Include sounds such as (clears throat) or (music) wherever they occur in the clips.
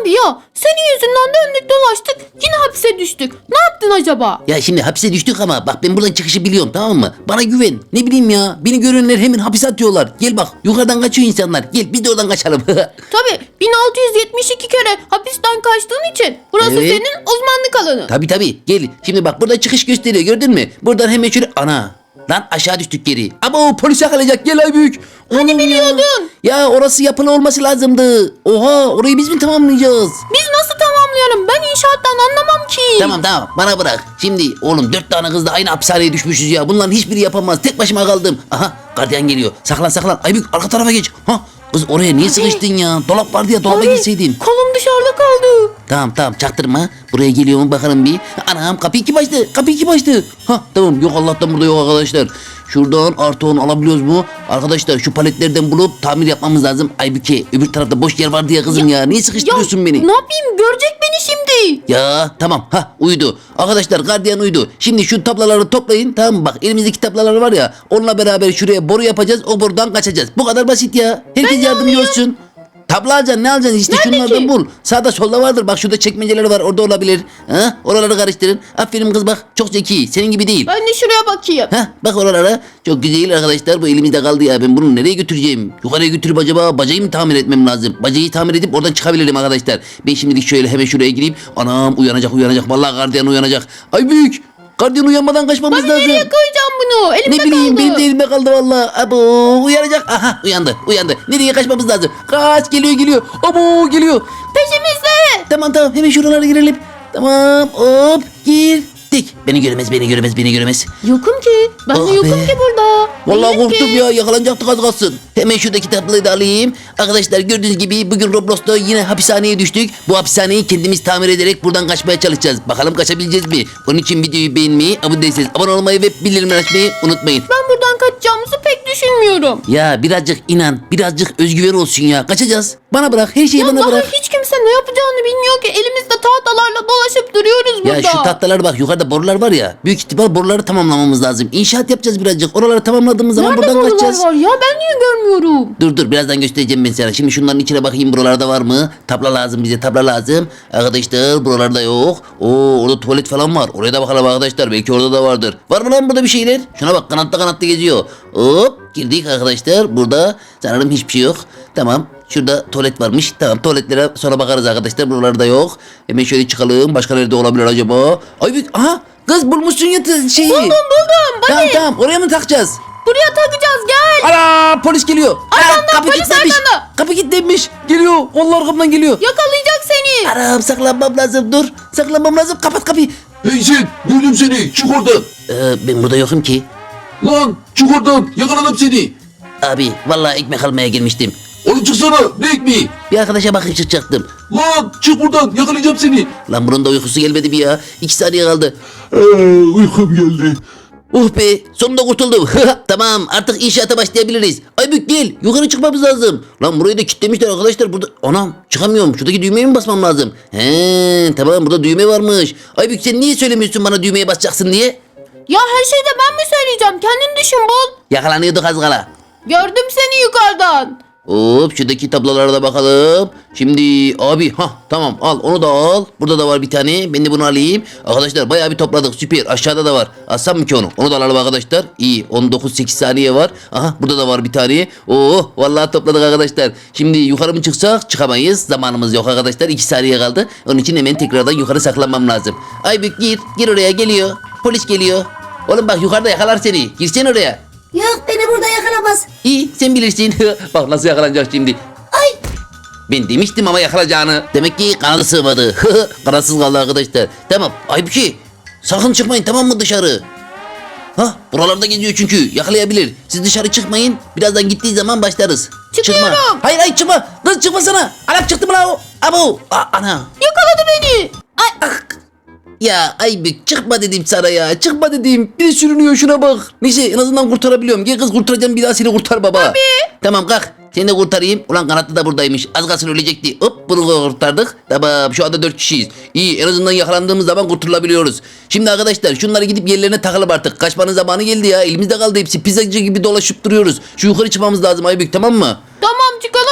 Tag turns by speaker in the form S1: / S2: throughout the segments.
S1: Abi ya senin yüzünden döndük dolaştık yine hapse düştük. Ne yaptın acaba?
S2: Ya şimdi hapse düştük ama bak ben buradan çıkışı biliyorum tamam mı? Bana güven. Ne bileyim ya. Beni görenler hemen hapise atıyorlar. Gel bak yukarıdan kaçıyor insanlar. Gel biz de oradan kaçalım. (laughs)
S1: Tabii 1672 kere hapisten kaçtığın için burası
S2: Evet.
S1: senin uzmanlık alanı.
S2: tabi tabi gel. Şimdi bak burada çıkış gösteriyor gördün mü? Buradan hemen şöyle ana. Lan aşağı düştük geri. Ama o polis yakalayacak gel ay büyük. Hani
S1: biliyordun?
S2: Ya orası yapılı olması lazımdı. Oha orayı biz mi tamamlayacağız?
S1: Biz nasıl tamamlayalım? Ben inşaattan anlamam ki.
S2: Tamam tamam bana bırak. Şimdi oğlum dört tane kızla aynı hapishaneye düşmüşüz ya. Bunların hiçbiri yapamaz. Tek başıma kaldım. Aha gardiyan geliyor. Saklan saklan. Aybük arka tarafa geç. Ha kız oraya niye sıkıştın ya? Dolap vardı ya dolaba girseydin.
S1: Kaldı.
S2: Tamam tamam çaktırma. Buraya geliyor mu bakalım bir. Anam kapıyı kim açtı? Kapıyı kim açtı? Ha tamam yok Allah'tan burada yok arkadaşlar. Şuradan artı 10 alabiliyoruz mu? Arkadaşlar şu paletlerden bulup tamir yapmamız lazım. Aybüke öbür tarafta boş yer vardı ya kızım ya. Niye sıkıştırıyorsun beni?
S1: Ne yapayım görecek beni şimdi.
S2: Ya tamam ha uyudu. Arkadaşlar gardiyan uyudu. Şimdi şu tablaları toplayın tamam mı? Bak elimizdeki tablalar var ya onunla beraber şuraya boru yapacağız o borudan kaçacağız. Bu kadar basit ya. Herkes yardımcı olsun. Tabla alacaksın ne alacaksın işte
S1: Nerede
S2: şunlardan
S1: ki?
S2: bul. Sağda solda vardır bak şurada çekmeceler var orada olabilir. Ha? Oraları karıştırın. Aferin kız bak çok zeki senin gibi değil.
S1: Ben de şuraya bakayım.
S2: Ha bak oralara çok güzel arkadaşlar bu elimizde kaldı ya ben bunu nereye götüreceğim? Yukarıya götürüp acaba bacayı mı tamir etmem lazım? Bacayı tamir edip oradan çıkabilirim arkadaşlar. Ben şimdilik şöyle hemen şuraya gireyim. Anam uyanacak uyanacak vallahi gardiyan uyanacak. Ay büyük gardiyan uyanmadan kaçmamız
S1: Ben
S2: lazım.
S1: nereye koyacağım bunu? Elimde
S2: Ne bileyim
S1: kaldı.
S2: benim de elimde kaldı vallahi. Abo uyanacak. Aha uyandı uyandı. Nereye kaçmamız lazım? Kaç geliyor geliyor. Abo geliyor.
S1: Peşimizde.
S2: Tamam tamam hemen şuralara girelim. Tamam hop girdik. Beni göremez beni göremez beni göremez.
S1: Yokum ki. Ben
S2: Oh
S1: de yokum
S2: be.
S1: ki burada.
S2: Vallahi korktum ya yakalanacaktık az kalsın. Hemen şuradaki tabloyu da alayım. Arkadaşlar gördüğünüz gibi bugün Roblox'ta yine hapishaneye düştük. Bu hapishaneyi kendimiz tamir ederek buradan kaçmaya çalışacağız. Bakalım kaçabileceğiz mi? Onun için videoyu beğenmeyi, abone değilseniz abone olmayı ve bildirimleri açmayı unutmayın.
S1: Ben buradan kaçacağımızı pek düşünmüyorum.
S2: Ya birazcık inan, birazcık özgüven olsun ya. Kaçacağız. Bana bırak, her şeyi
S1: Ya
S2: bana
S1: daha
S2: bırak.
S1: hiç kimse ne yapacağını bilmiyor ki. Elimizde tahtalarla dolaşıp duruyoruz burada.
S2: Ya şu tahtalara bak yukarıda borular var ya. Büyük ihtimal boruları tamamlamamız lazım. İnşaat yapacağız birazcık. Oraları tamamladığımız zaman
S1: Nerede
S2: buradan
S1: borular
S2: kaçacağız.
S1: var ya? Ben niye görmüyorum?
S2: Dur dur birazdan göstereceğim ben sana. Şimdi şunların içine bakayım buralarda var mı? Tabla lazım bize tabla lazım. Arkadaşlar buralarda yok. Oo orada tuvalet falan var. Oraya da bakalım arkadaşlar. Belki orada da vardır. Var mı lan burada bir şeyler? Şuna bak kanatlı kanatlı geziyor. Hop girdik arkadaşlar. Burada sanırım hiçbir şey yok. Tamam. Şurada tuvalet varmış. Tamam tuvaletlere sonra bakarız arkadaşlar. Buralarda yok. Hemen şöyle çıkalım. Başka nerede olabilir acaba? Ay bir... Aha kız bulmuşsun ya t- şeyi.
S1: Buldum buldum.
S2: Tamam tamam oraya mı takacağız?
S1: Buraya takacağız gel.
S2: Ana polis geliyor.
S1: Arkandan,
S2: Aa, kapı
S1: polis
S2: kilitlenmiş.
S1: arkanda.
S2: Kapı kilitlenmiş. Geliyor. Vallahi arkamdan geliyor.
S1: Yakalayacak seni.
S2: Aram saklanmam lazım. Dur. Saklanmam lazım. Kapat kapıyı.
S3: Hey sen gördüm seni çık oradan.
S2: Ee, ben burada yokum ki.
S3: Lan çık oradan yakaladım seni.
S2: Abi vallahi ekmek almaya gelmiştim.
S3: Oğlum çıksana ne ekmeği.
S2: Bir arkadaşa bakıp çıkacaktım.
S3: Lan çık buradan yakalayacağım seni.
S2: Lan bunun da uykusu gelmedi bir ya. İki saniye kaldı.
S3: Ee, uykum geldi.
S2: Uh be sonunda kurtuldum. (laughs) tamam artık inşaata başlayabiliriz. Aybük gel yukarı çıkmamız lazım. Lan burayı da kilitlemişler arkadaşlar burada. Anam çıkamıyorum şuradaki düğmeye mi basmam lazım? He tamam burada düğme varmış. Aybük sen niye söylemiyorsun bana düğmeye basacaksın diye?
S1: Ya her şeyi de ben mi söyleyeceğim? Kendin düşün bul.
S2: Yakalanıyorduk az kala.
S1: Gördüm seni yukarıdan.
S2: Hop şuradaki tablolara da bakalım. Şimdi abi ha tamam al onu da al. Burada da var bir tane. Ben de bunu alayım. Arkadaşlar bayağı bir topladık süper. Aşağıda da var. Alsam mı ki onu? Onu da alalım arkadaşlar. İyi 19-8 saniye var. Aha burada da var bir tane. Oo vallahi topladık arkadaşlar. Şimdi yukarı mı çıksak çıkamayız. Zamanımız yok arkadaşlar. 2 saniye kaldı. Onun için hemen tekrardan yukarı saklanmam lazım. Aybük gir. Gir oraya geliyor. Polis geliyor. Oğlum bak yukarıda yakalar seni. Girsen oraya.
S4: Yok beni burada yakalamaz.
S2: İyi sen bilirsin. (laughs) bak nasıl yakalanacak şimdi.
S4: Ay
S2: Ben demiştim ama yakalayacağını. Demek ki kanadı sığmadı. (laughs) Kanatsız kaldı arkadaşlar. Tamam. Ay bir şey. Sakın çıkmayın tamam mı dışarı? Ha buralarda geziyor çünkü yakalayabilir. Siz dışarı çıkmayın. Birazdan gittiği zaman başlarız.
S1: Çıkıyorum.
S2: Çıkma. Hayır hayır çıkma. Kız çıkmasana. Alak çıktı mı la o? Abo. Aa, ana.
S1: Yakaladı beni.
S2: Ay, ah. Ya Aybük çıkma dedim sana ya. Çıkma dedim. Bir de sürünüyor şuna bak. Neyse en azından kurtarabiliyorum. Gel kız kurtaracağım bir daha seni kurtar baba. Tamam kalk. Seni de kurtarayım. Ulan kanatlı da buradaymış. Az kalsın ölecekti. Hop bunu kurtardık. Tamam şu anda dört kişiyiz. İyi en azından yakalandığımız zaman kurtulabiliyoruz. Şimdi arkadaşlar şunları gidip yerlerine takalım artık. Kaçmanın zamanı geldi ya. Elimizde kaldı hepsi. Pizzacı gibi dolaşıp duruyoruz. Şu yukarı çıkmamız lazım Aybük tamam mı?
S1: Tamam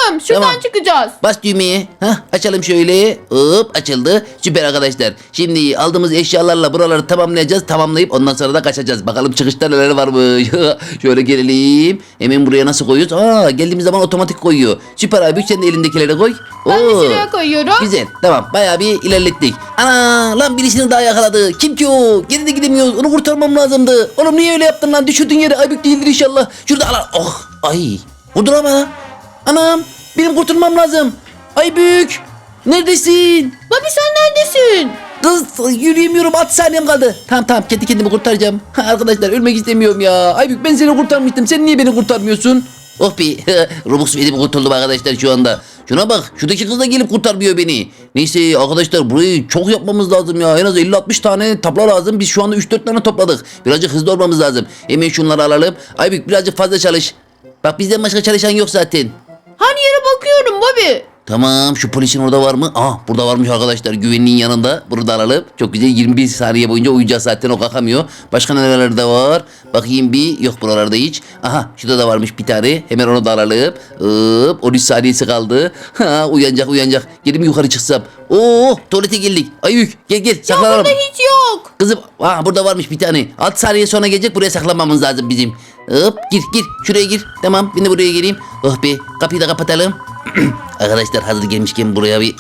S1: çıkalım. Şuradan
S2: Tamam.
S1: çıkacağız.
S2: Bas düğmeye. Hah, açalım şöyle. Hop açıldı. Süper arkadaşlar. Şimdi aldığımız eşyalarla buraları tamamlayacağız. Tamamlayıp ondan sonra da kaçacağız. Bakalım çıkışta neler varmış. (laughs) şöyle gelelim. Hemen buraya nasıl koyuyoruz? Aa geldiğimiz zaman otomatik koyuyor. Süper abi sen de elindekileri koy.
S1: Ben de
S2: Oo.
S1: şuraya koyuyorum.
S2: Güzel. Tamam. Bayağı bir ilerlettik. Ana lan birisini daha yakaladı. Kim ki o? Geri de gidemiyoruz. Onu kurtarmam lazımdı. Oğlum niye öyle yaptın lan? Düşürdün yere. Aybük değildir inşallah. Şurada ala. Oh. Ay. Vurdur ama. Anam. Benim kurtulmam lazım. Aybük. Neredesin?
S1: Babi sen neredesin?
S2: Kız yürüyemiyorum 6 saniyem kaldı. Tamam tamam kendi kendimi kurtaracağım. Ha, arkadaşlar ölmek istemiyorum ya. Aybük ben seni kurtarmıştım. Sen niye beni kurtarmıyorsun? Oh be. (laughs) Robux verip kurtuldum arkadaşlar şu anda. Şuna bak. Şuradaki kız da gelip kurtarmıyor beni. Neyse arkadaşlar burayı çok yapmamız lazım ya. En az 50-60 tane tabla lazım. Biz şu anda 3-4 tane topladık. Birazcık hızlı olmamız lazım. Hemen şunları alalım. Aybük birazcık fazla çalış. Bak bizden başka çalışan yok zaten.
S1: Her yere bakıyorum Babi.
S2: Tamam şu polisin orada var mı? Aa burada varmış arkadaşlar güvenliğin yanında. Bunu da alalım. Çok güzel 21 saniye boyunca uyuyacağız zaten o kalkamıyor. Başka nerelerde var? Bakayım bir. Yok buralarda hiç. Aha şurada da varmış bir tane. Hemen onu da alalım. Hop 13 saniyesi kaldı. Ha uyanacak uyanacak. Mi yukarı çıksam. Oo tuvalete geldik. Ayük gel gel
S1: Ya
S2: saklanalım.
S1: burada hiç yok.
S2: Kızım aa, burada varmış bir tane. 6 saniye sonra gelecek buraya saklanmamız lazım bizim. Hop gir gir şuraya gir. Tamam ben de buraya gireyim. Oh be kapıyı da kapatalım. (clears throat) Arkadaşlar hazır gelmişken buraya bir...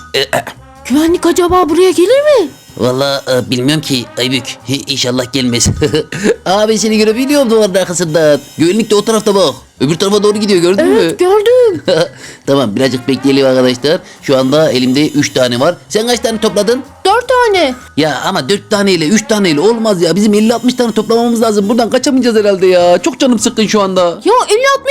S1: Güvenlik acaba buraya gelir mi?
S2: Valla e, bilmiyorum ki Aybük. İnşallah gelmez. (laughs) Ben seni görebiliyorum duvarın arkasından. Güvenlik de o tarafta bak. Öbür tarafa doğru gidiyor gördün mü?
S1: Evet gördüm. (laughs)
S2: tamam birazcık bekleyelim arkadaşlar. Şu anda elimde 3 tane var. Sen kaç tane topladın?
S1: Dört tane.
S2: Ya ama 4 taneyle 3 taneyle olmaz ya. Bizim 50-60 tane toplamamız lazım. Buradan kaçamayacağız herhalde ya. Çok canım sıkkın şu anda.
S1: Ya 50-60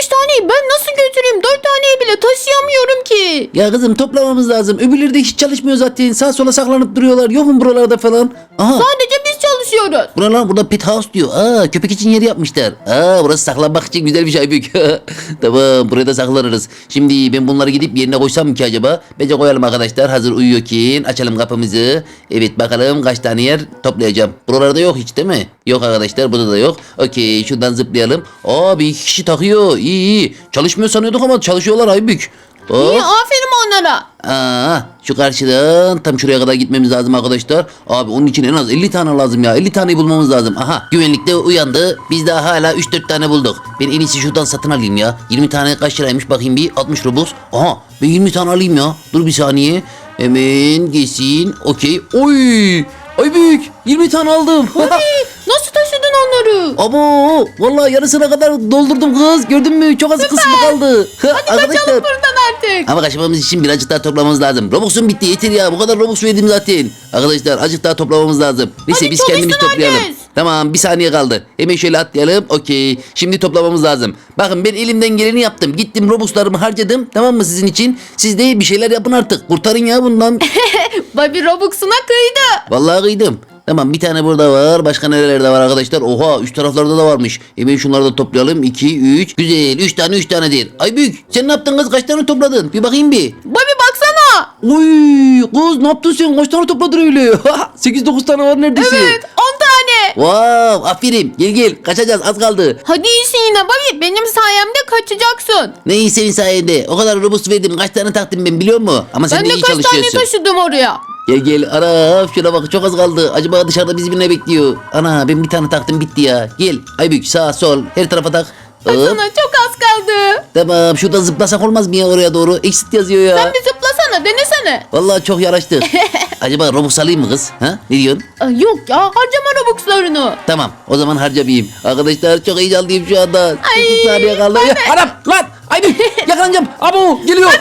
S1: taneyi ben nasıl götüreyim? Dört taneyi bile taşıyamıyorum ki.
S2: Ya kızım toplamamız lazım. Öbürleri de hiç çalışmıyor zaten. Sağ sola saklanıp duruyorlar. Yok mu buralarda falan? Aha.
S1: Sadece biz çalışıyoruz.
S2: Buralar burada pet house diyor. Aa köpek için yer yapmışlar. Aa burası saklanmak için güzel bir şey büyük. (laughs) tamam buraya da saklanırız. Şimdi ben bunları gidip yerine koysam ki acaba? Bence koyalım arkadaşlar. Hazır uyuyorken açalım kapımızı. Evet bakalım kaç tane yer toplayacağım. Buralarda yok hiç değil mi? Yok arkadaşlar burada da yok. Okey şuradan zıplayalım. Aa bir kişi takıyor. İyi iyi. Çalışmıyor sanıyorduk ama çalışıyorlar Aybük.
S1: İyi
S2: Oh.
S1: aferin onlara.
S2: Aa, şu karşıdan tam şuraya kadar gitmemiz lazım arkadaşlar. Abi onun için en az 50 tane lazım ya. 50 taneyi bulmamız lazım. Aha güvenlikte uyandı. Biz daha hala 3-4 tane bulduk. Ben en iyisi şuradan satın alayım ya. 20 tane kaç liraymış bakayım bir 60 robux. Aha ben 20 tane alayım ya. Dur bir saniye. Hemen geçsin. Okey. Oy. Ay büyük. 20 tane aldım.
S1: Hey, (laughs) nasıl taşıdın onları?
S2: Abo vallahi yarısına kadar doldurdum kız. Gördün mü? Çok az kısmı kaldı.
S1: Kaçalım buradan artık.
S2: Ama kaçmamız için birazcık daha toplamamız lazım. Robux'un bitti yeter ya. Bu kadar Robux verdim zaten. Arkadaşlar azıcık daha toplamamız lazım. Neyse
S1: Hadi
S2: biz kendimiz toplayalım.
S1: herkes.
S2: Tamam bir saniye kaldı. Hemen şöyle atlayalım. Okey. Şimdi toplamamız lazım. Bakın ben elimden geleni yaptım. Gittim Robux'larımı harcadım. Tamam mı sizin için? Siz de bir şeyler yapın artık. Kurtarın ya bundan. (laughs)
S1: Babi Robux'una kıydı.
S2: Vallahi kıydım. Tamam bir tane burada var. Başka nerelerde var arkadaşlar? Oha üst taraflarda da varmış. Hemen şunları da toplayalım. 2, 3. Güzel. 3 tane 3 tanedir. Ay büyük. Sen ne yaptın kız? Kaç tane topladın? Bir bakayım bir.
S1: Babi baksana.
S2: Oy kız ne yaptın sen? Kaç tane topladın öyle? (laughs) 8-9 tane var neredeyse.
S1: Evet 10 tane.
S2: Wow aferin. Gel gel kaçacağız az kaldı.
S1: Hadi iyisin yine Babi. Benim sayemde kaçacaksın.
S2: Ne iyi senin sayende. O kadar robust verdim. Kaç tane taktım ben biliyor musun? Ama sen
S1: Ben
S2: de
S1: de
S2: iyi
S1: kaç tane taşıdım oraya.
S2: Gel gel ara şuna bak çok az kaldı. Acaba dışarıda bizi ne bekliyor? Ana ben bir tane taktım bitti ya. Gel Aybük sağ sol her tarafa tak. Hop.
S1: Baksana çok az kaldı.
S2: Tamam şurada zıplasak olmaz mı ya oraya doğru? Exit yazıyor ya.
S1: Sen bir zıplasana denesene.
S2: Vallahi çok yaraştık. (laughs) Acaba Robux alayım mı kız? Ha? Ne diyorsun?
S1: Ay, Yok ya harcama Robux'larını.
S2: Tamam o zaman harcamayayım. Arkadaşlar çok heyecanlıyım şu anda.
S1: Ay,
S2: 8 saniye kaldı.
S1: de-
S2: Anam lan ay bir (laughs) yakalanacağım. Abo geliyor.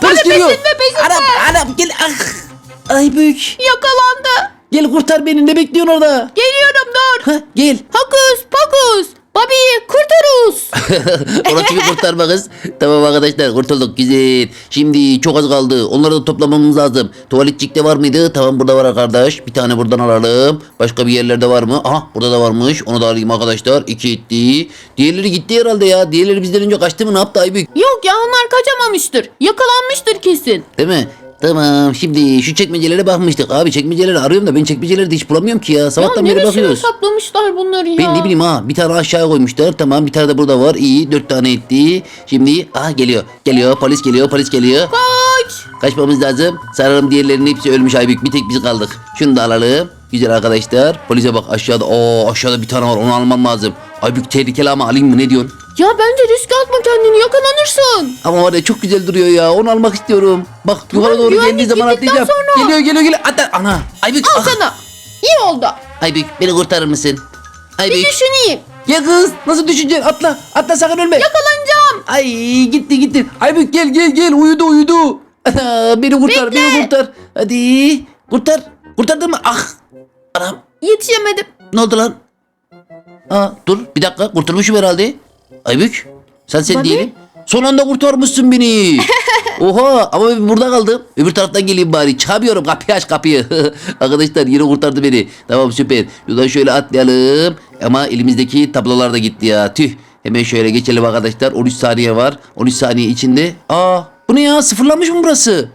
S2: Polis
S1: hadi
S2: geliyor.
S1: peşinde, peşinde.
S2: Anam anam gel. Ah. Ay büyük.
S1: Yakalandı.
S2: Gel kurtar beni ne bekliyorsun orada?
S1: Geliyorum dur.
S2: Ha, gel.
S1: Hokus pokus. Bobby kurtarız. (laughs)
S2: Orası bir kurtarma kız. Tamam arkadaşlar kurtulduk güzel. Şimdi çok az kaldı. Onları da toplamamız lazım. Tuvaletçikte var mıydı? Tamam burada var kardeş. Bir tane buradan alalım. Başka bir yerlerde var mı? Aha burada da varmış. Onu da alayım arkadaşlar. İki etti. Diğerleri gitti herhalde ya. Diğerleri bizden önce kaçtı mı? Ne yaptı Aybük?
S1: Yok ya onlar kaçamamıştır. Yakalanmıştır kesin.
S2: Değil mi? Tamam şimdi şu çekmecelere bakmıştık. Abi çekmeceleri arıyorum da ben çekmeceleri de hiç bulamıyorum ki ya.
S1: Ya
S2: Sabahtan beri
S1: neresine
S2: bakıyoruz.
S1: saklamışlar bunları ya?
S2: Ben ne bileyim ha bir tane aşağıya koymuşlar tamam bir tane de burada var iyi dört tane etti. Şimdi ah geliyor geliyor polis geliyor polis geliyor.
S1: Kaç.
S2: Kaçmamız lazım. Sanırım diğerlerinin hepsi ölmüş Aybük bir tek biz kaldık. Şunu da alalım. Güzel arkadaşlar. Polise bak aşağıda. Oo aşağıda bir tane var onu almam lazım. Aybük tehlikeli ama alayım mı ne diyorsun?
S1: Ya bence risk atma kendini yakalanırsın.
S2: Ama var ya çok güzel duruyor ya. Onu almak istiyorum. Bak yukarı doğru
S1: güvenlik
S2: geldiği zaman
S1: gittikten
S2: atlayacağım.
S1: sonra.
S2: Geliyor geliyor geliyor. Atla. Ana. Aybük.
S1: Al
S2: ah.
S1: sana. İyi oldu.
S2: Aybük beni kurtarır mısın?
S1: Bir
S2: Aybük.
S1: düşüneyim.
S2: Gel kız. Nasıl düşüneceksin? Atla. Atla sakın ölme.
S1: Yakalanacağım.
S2: Ay gitti gitti. Aybük gel gel gel. Uyudu uyudu. beni kurtar
S1: Bekle.
S2: beni kurtar. Hadi. Kurtar. Kurtardın mı? Ah. Anam.
S1: Yetişemedim.
S2: Ne oldu lan? Aa, dur bir dakika kurtulmuşum herhalde. Aybük sen sen
S1: Bobby?
S2: diyelim. Son anda kurtarmışsın beni. (laughs) Oha ama ben burada kaldım. Öbür taraftan geleyim bari. Çağırıyorum kapıyı aç kapıyı. (laughs) Arkadaşlar yine kurtardı beni. Tamam süper. Şuradan şöyle atlayalım. Ama elimizdeki tablolar da gitti ya. Tüh. Hemen şöyle geçelim arkadaşlar. 13 saniye var. 13 saniye içinde. Aa bu ne ya sıfırlanmış mı burası?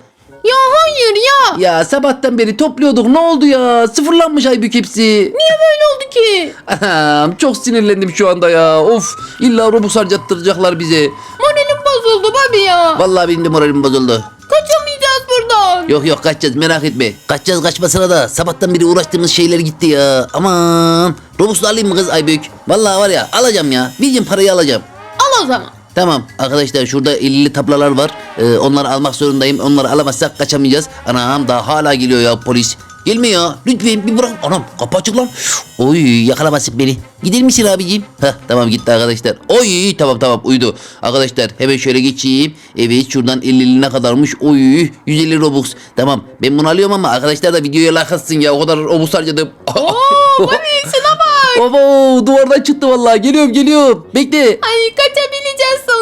S1: Ya hayır ya.
S2: Ya sabahtan beri topluyorduk ne oldu ya? Sıfırlanmış Aybük hepsi.
S1: Niye böyle oldu ki?
S2: Anam çok sinirlendim şu anda ya. Of illa robux harcattıracaklar bize.
S1: Moralim bozuldu Bobby ya.
S2: Vallahi benim de moralim bozuldu.
S1: Kaçamayacağız buradan.
S2: Yok yok kaçacağız merak etme. Kaçacağız kaçmasına da sabahtan beri uğraştığımız şeyler gitti ya. Aman. Robux'u alayım mı kız Aybük? Vallahi var ya alacağım ya. Bildiğin parayı alacağım.
S1: Al o zaman.
S2: Tamam arkadaşlar şurada 50'li tablalar var. Ee, onları almak zorundayım. Onları alamazsak kaçamayacağız. Anam daha hala geliyor ya polis. Gelmiyor. Lütfen bir bırak. Anam kapı açık lan. Oy yakalamasın beni. Gider misin abiciğim? Heh, tamam gitti arkadaşlar. Oy tamam tamam uydu. Arkadaşlar hemen şöyle geçeyim. Evet şuradan 50'li ne kadarmış? Oy 150 Robux. Tamam ben bunu alıyorum ama arkadaşlar da videoya like atsın ya. O kadar Robux harcadım.
S1: Oo Bobby şuna bak. (laughs)
S2: Abo duvardan çıktı vallahi. Geliyorum geliyorum. Bekle.
S1: Ay kaçabileceğiz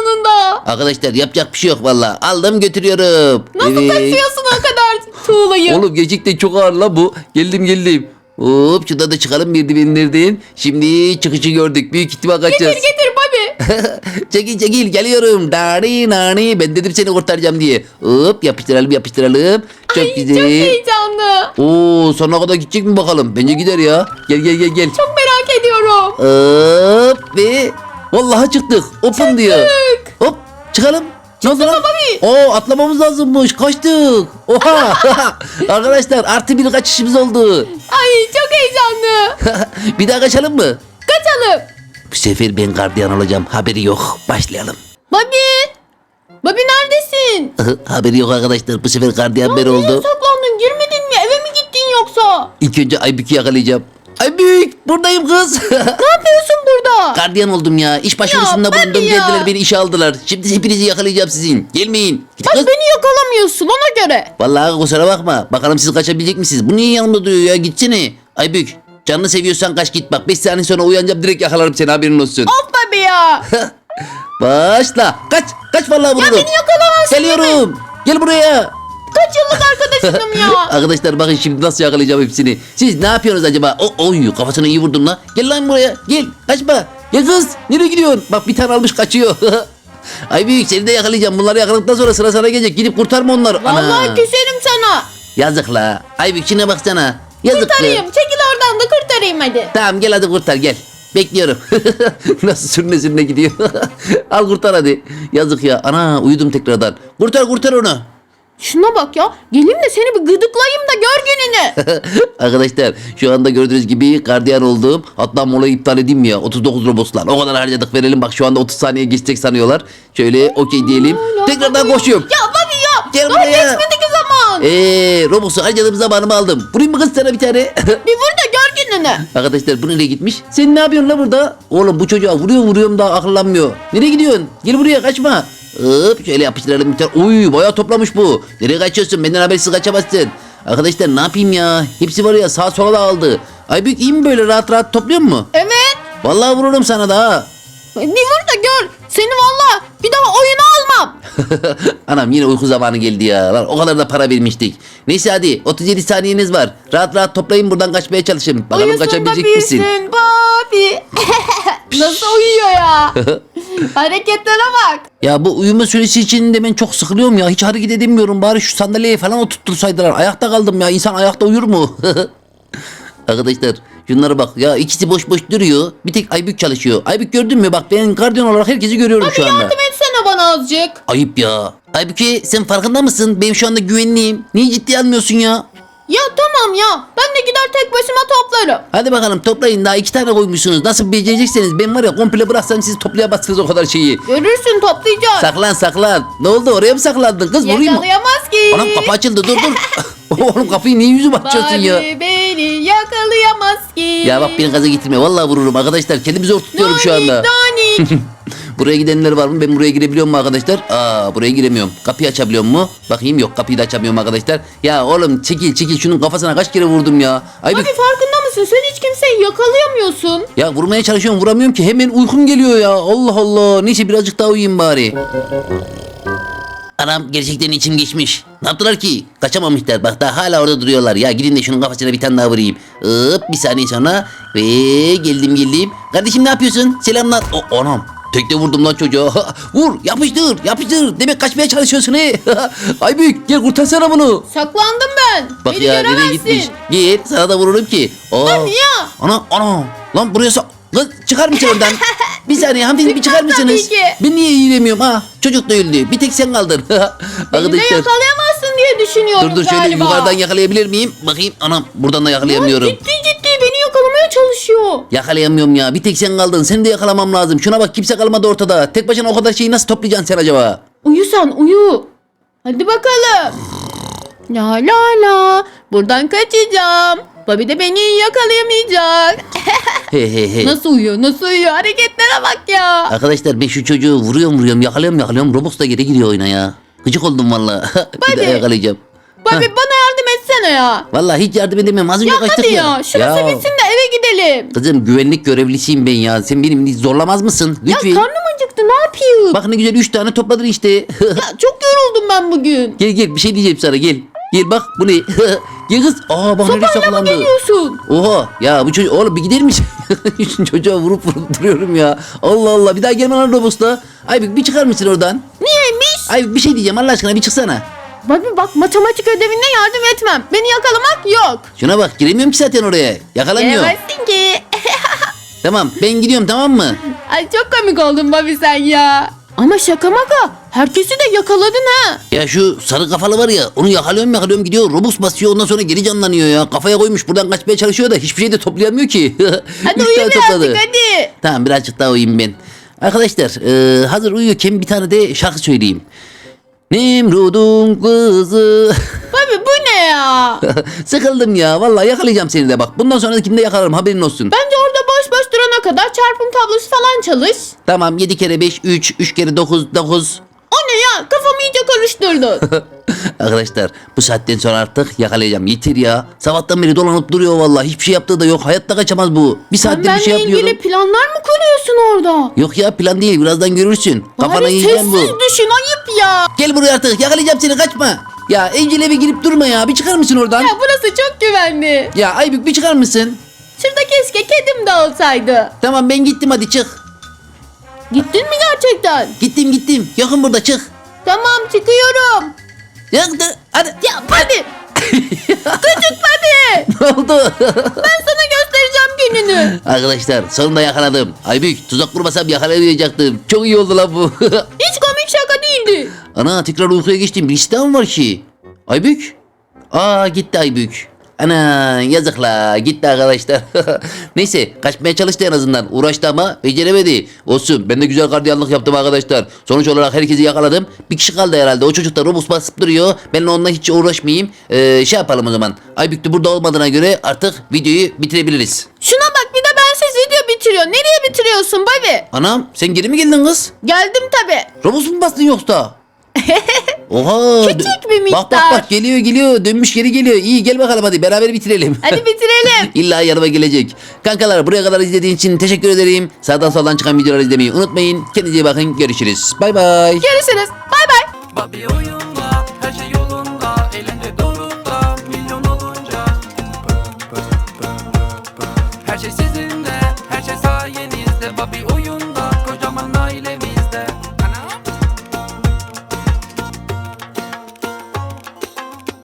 S1: sonunda.
S2: Arkadaşlar yapacak bir şey yok valla. Aldım götürüyorum.
S1: Nasıl
S2: Evet.
S1: taşıyorsun o kadar tuğlayı?
S2: Oğlum gerçekten çok ağır la bu. Geldim geldim. Hop şurada da çıkalım merdivenlerden. Şimdi çıkışı gördük. Büyük ihtimal kaçacağız.
S1: Getir getir Bobby. (laughs)
S2: çekil çekil geliyorum. Nani nani. Ben dedim seni kurtaracağım diye. Hop yapıştıralım yapıştıralım. Çok
S1: Ay
S2: güzel.
S1: çok heyecanlı.
S2: Oo sonuna kadar gidecek mi bakalım? Bence gider ya. Gel gel gel gel.
S1: Çok merak ediyorum.
S2: Hop ve vallahi çıktık. Open diyor. Hop çıkalım. Ne oldu lan?
S1: Bobby.
S2: Oo atlamamız lazımmış. Kaçtık. Oha. (laughs) Arkadaşlar artı bir kaçışımız oldu.
S1: Ay çok heyecanlı. (laughs)
S2: bir daha kaçalım mı?
S1: Kaçalım.
S2: Bu sefer ben gardiyan olacağım. Haberi yok. Başlayalım.
S1: Bobby. Bobby neredesin?
S2: Haberi yok arkadaşlar. Bu sefer gardiyan ben oldu.
S1: saklandın? Girmedin mi? Eve mi gittin yoksa?
S2: İlk önce Aybük'ü yakalayacağım. Aybük buradayım kız. (laughs)
S1: Ne yapıyorsun burada?
S2: gardiyan oldum ya. İş başvurusunda
S1: ben
S2: bulundum.
S1: ya.
S2: Geldiler beni işe aldılar. Şimdi hepinizi yakalayacağım sizin. Gelmeyin. Git
S1: Bak
S2: kız.
S1: beni yakalamıyorsun ona göre.
S2: Vallahi kusura bakma. Bakalım siz kaçabilecek misiniz? Bu niye yanımda duruyor ya? Gitsene. Aybük. Canını seviyorsan kaç git bak. 5 saniye sonra uyanacağım direkt yakalarım seni haberin olsun.
S1: Of Bobby ya. (laughs)
S2: Başla. Kaç. Kaç vallahi buldum.
S1: beni yakalamazsın
S2: Geliyorum. Gel buraya.
S1: Kaç yıllık arkadaşınım ya. (laughs)
S2: Arkadaşlar bakın şimdi nasıl yakalayacağım hepsini. Siz ne yapıyorsunuz acaba? O, oy kafasına iyi vurdum la. Gel lan buraya. Gel. Kaçma. Gel kız. Nereye gidiyorsun? Bak bir tane almış kaçıyor. (laughs) Ay büyük seni de yakalayacağım. Bunları yakaladıktan sonra sıra sana gelecek. Gidip kurtarma onları. Ana.
S1: Vallahi küserim sana.
S2: Yazık la. Ay büyük şuna baksana. Yazık la.
S1: Kurtarayım. Çekil oradan da kurtarayım hadi.
S2: Tamam gel hadi kurtar gel. Bekliyorum. (laughs) Nasıl sürüne sürüne gidiyor. Al kurtar hadi. Yazık ya. Ana uyudum tekrardan. Kurtar kurtar onu.
S1: Şuna bak ya. Geleyim de seni bir gıdıklayayım da gör gününü. (laughs)
S2: Arkadaşlar şu anda gördüğünüz gibi gardiyan oldum. Hatta molayı iptal edeyim mi ya? 39 robotlar. O kadar harcadık verelim. Bak şu anda 30 saniye geçecek sanıyorlar. Şöyle okey diyelim.
S1: Ya
S2: Tekrardan
S1: Bobby.
S2: koşuyorum.
S1: Ya Bobby ya.
S2: Gel
S1: Daha
S2: buraya.
S1: geçmedi ki zaman.
S2: Eee robotu harcadığım zamanımı aldım. Vurayım mı kız sana bir tane? (laughs)
S1: Bir vur da gör gününü.
S2: Arkadaşlar bu nereye gitmiş? Sen ne yapıyorsun la burada? Oğlum bu çocuğa vuruyor vuruyorum daha akıllanmıyor. Nereye gidiyorsun? Gel buraya kaçma. Hop şöyle yapıştıralım bir tane. Uy bayağı toplamış bu. Nereye kaçıyorsun? Benden habersiz kaçamazsın. Arkadaşlar ne yapayım ya? Hepsi var ya sağa sola da aldı. Aybük iyi mi böyle rahat rahat topluyor mu?
S1: Evet.
S2: Vallahi vururum sana da ha.
S1: Bir vur da gör. Seni valla bir daha oyuna almam. (laughs)
S2: Anam yine uyku zamanı geldi ya. Lan o kadar da para vermiştik. Neyse hadi 37 saniyeniz var. Rahat rahat toplayın buradan kaçmaya çalışın. Bakalım
S1: Uyusun da
S2: kaçabilecek misin?
S1: büyüsün Bobby. (laughs) Nasıl uyuyor ya? (laughs) Hareketlere bak.
S2: Ya bu uyuma süresi için de ben çok sıkılıyorum ya. Hiç hareket edemiyorum. Bari şu sandalyeye falan oturtursaydılar. Ayakta kaldım ya. İnsan ayakta uyur mu? (laughs) Arkadaşlar şunlara bak ya ikisi boş boş duruyor. Bir tek Aybük çalışıyor. Aybük gördün mü? Bak ben gardiyan olarak herkesi görüyorum şu anda.
S1: Yardım etsene bana azıcık.
S2: Ayıp ya. Aybüke sen farkında mısın? Benim şu anda güvenliyim. Niye ciddiye almıyorsun ya?
S1: Ya tamam ya. Ben de gider tek başıma toplarım.
S2: Hadi bakalım toplayın daha iki tane koymuşsunuz. Nasıl becerecekseniz ben var ya komple bıraksam siz toplayamazsınız o kadar şeyi.
S1: Görürsün toplayacağız.
S2: Saklan saklan. Ne oldu oraya mı saklandın kız vurayım mı?
S1: Yakalayamaz ki.
S2: Anam kapı açıldı dur dur. (laughs) (laughs) Oğlum kapıyı niye yüzüme açıyorsun ya?
S1: Bobby beni yakalayamaz ki.
S2: Ya bak beni gaza getirme vallahi vururum arkadaşlar. Kendimi zor tutuyorum şu anda. (laughs) Buraya gidenler var mı? Ben buraya girebiliyor mu arkadaşlar? Aa buraya giremiyorum. Kapıyı açabiliyor mu? Bakayım yok kapıyı da açamıyorum arkadaşlar. Ya oğlum çekil çekil şunun kafasına kaç kere vurdum ya. Ay bir-
S1: Bobby farkında mısın? Sen hiç kimseyi yakalayamıyorsun.
S2: Ya vurmaya çalışıyorum vuramıyorum ki hemen uykum geliyor ya. Allah Allah. Neyse birazcık daha uyuyayım bari. Anam gerçekten içim geçmiş. Ne yaptılar ki? Kaçamamışlar. Bak daha hala orada duruyorlar. Ya gidin de şunun kafasına bir tane daha vurayım. Hop bir saniye sonra. Ve geldim geldim. Kardeşim ne yapıyorsun? Selamlar. O, anam. Tekte vurdum lan çocuğa. Vur yapıştır yapıştır. Demek kaçmaya çalışıyorsun he. (laughs) Ay büyük gel kurtarsana bunu.
S1: Saklandım ben.
S2: Bak
S1: beni
S2: ya nereye gitmiş. Gel sana da vururum ki. Aa.
S1: Lan ya.
S2: Ana ana. Lan buraya sa- Lan çıkar mısın oradan? (laughs) bir saniye hanımefendi bir çıkar
S1: tabii
S2: mısınız?
S1: ki.
S2: Ben niye yiyemiyorum ha? Çocuk da öldü. Bir tek sen kaldın. (laughs)
S1: Beni de
S2: Arkadaşlar.
S1: yakalayamazsın diye düşünüyorum
S2: Dur dur şöyle
S1: galiba.
S2: yukarıdan yakalayabilir miyim? Bakayım anam buradan da yakalayamıyorum.
S1: Ciddi ciddi beni yakalamaya çalışıyor.
S2: Yakalayamıyorum ya. Bir tek sen kaldın. Seni de yakalamam lazım. Şuna bak kimse kalmadı ortada. Tek başına o kadar şeyi nasıl toplayacaksın sen acaba?
S1: Uyu sen uyu. Hadi bakalım. La la la. Buradan kaçacağım. Bobby de beni yakalayamayacak. (laughs)
S2: He he he.
S1: Nasıl uyuyor nasıl uyuyor hareketlere bak ya.
S2: Arkadaşlar ben şu çocuğu vuruyorum vuruyorum yakalıyorum yakalıyorum. Robux da geri giriyor oyuna ya. Gıcık oldum valla. (laughs) bir daha yakalayacağım.
S1: Bobby bana yardım etsene ya.
S2: Vallahi hiç yardım edemem. Az önce
S1: Ya
S2: kaçtık
S1: hadi
S2: ya.
S1: ya. Şurası bitsin de eve gidelim.
S2: Kızım güvenlik görevlisiyim ben ya. Sen benim zorlamaz mısın?
S1: Ya
S2: Lütfen.
S1: karnım acıktı ne yapayım?
S2: Bak ne güzel üç tane topladın işte. (laughs)
S1: Ya çok yoruldum ben bugün.
S2: gel gel bir şey diyeceğim sana gel. Gel bak bu ne? (laughs) gel kız. Aa bak nereye
S1: Sopayla mı
S2: saklandı.
S1: geliyorsun?
S2: Oha ya bu çocuk oğlum bir gider misin? Şu Çocuğa vurup vurup duruyorum ya. Allah Allah bir daha gelme lan Robus'ta. Ay bir, bir çıkar mısın oradan?
S1: Niyeymiş?
S2: Ay bir şey diyeceğim Allah aşkına bir çıksana.
S1: Bobby bak matematik ödevine yardım etmem. Beni yakalamak yok.
S2: Şuna bak giremiyorum ki zaten oraya. Yakalamıyor.
S1: Gelemezsin ki. (laughs)
S2: Tamam ben gidiyorum tamam mı?
S1: Ay çok komik oldun Bobby sen ya. Ama şaka maka. Herkesi de yakaladın ha.
S2: Ya şu sarı kafalı var ya onu yakalıyorum yakalıyorum gidiyor Robux basıyor ondan sonra geri canlanıyor ya. Kafaya koymuş buradan kaçmaya çalışıyor da hiçbir şey de toplayamıyor ki. (laughs)
S1: Hadi
S2: Üç
S1: uyu
S2: tane
S1: birazcık hadi.
S2: Tamam birazcık daha uyuyayım ben. Arkadaşlar e, hazır uyuyorken bir tane de şarkı söyleyeyim. Nemrud'un kızı. (laughs)
S1: Bobby bu ne ya? (laughs)
S2: Sıkıldım ya vallahi yakalayacağım seni de bak. Bundan sonra kimde yakalarım haberin olsun.
S1: Bence orada boş boş durana kadar çarpım tablosu falan çalış.
S2: Tamam 7 kere 5 3 3 kere 9 9.
S1: O ne ya? Kafamı iyice karıştırdın. (laughs)
S2: Arkadaşlar bu saatten sonra artık yakalayacağım. Yeter ya. Sabahtan beri dolanıp duruyor vallahi. Hiçbir şey yaptığı da yok. Hayatta kaçamaz bu. Bir saattir bir şey yapmıyorum.
S1: ilgili planlar mı kuruyorsun orada?
S2: Yok ya plan değil. Birazdan görürsün. Kafana
S1: Bari
S2: yiyeceğim
S1: sessiz
S2: bu.
S1: düşün ayıp ya.
S2: Gel buraya artık. Yakalayacağım seni kaçma. Ya Angel eve girip durma ya. Bir çıkar mısın oradan?
S1: Ya burası çok güvenli.
S2: Ya Aybük bir çıkar mısın?
S1: Şurada keşke kedim de olsaydı.
S2: Tamam ben gittim hadi çık.
S1: Gittin mi gerçekten?
S2: Gittim gittim. Yakın burada çık.
S1: Tamam çıkıyorum.
S2: Yaktı. Hadi.
S1: Ya hadi. Gıcık hadi.
S2: Ne oldu?
S1: Ben sana göstereceğim gününü.
S2: Arkadaşlar sonunda yakaladım. Aybük tuzak kurmasam yakalamayacaktım. Çok iyi oldu lan bu. (laughs)
S1: Hiç komik şaka değildi.
S2: Ana tekrar uykuya geçtim. Birisi daha mı var ki? Aybük? Aa gitti Aybük. Ana yazık la gitti arkadaşlar. (laughs) Neyse kaçmaya çalıştı en azından. Uğraştı ama beceremedi. Olsun ben de güzel gardiyanlık yaptım arkadaşlar. Sonuç olarak herkesi yakaladım. Bir kişi kaldı herhalde. O çocuk da robus basıp duruyor. Ben onunla hiç uğraşmayayım. Ee, şey yapalım o zaman. Aybük de burada olmadığına göre artık videoyu bitirebiliriz.
S1: Şuna bak bir de bensiz video bitiriyor. Nereye bitiriyorsun Bobby?
S2: Anam sen geri mi geldin kız?
S1: Geldim tabi.
S2: Robus mu bastın yoksa? (laughs) Oha.
S5: Küçük bir
S2: Bak bak
S5: miktar.
S2: bak geliyor geliyor. Dönmüş geri geliyor. İyi gel bakalım hadi beraber bitirelim.
S5: Hadi bitirelim. (laughs)
S2: İlla yanıma gelecek. Kankalar buraya kadar izlediğin için teşekkür ederim. Sağdan soldan çıkan videoları izlemeyi unutmayın. Kendinize iyi bakın. Görüşürüz. Bay bay.
S5: Görüşürüz. Bay bay.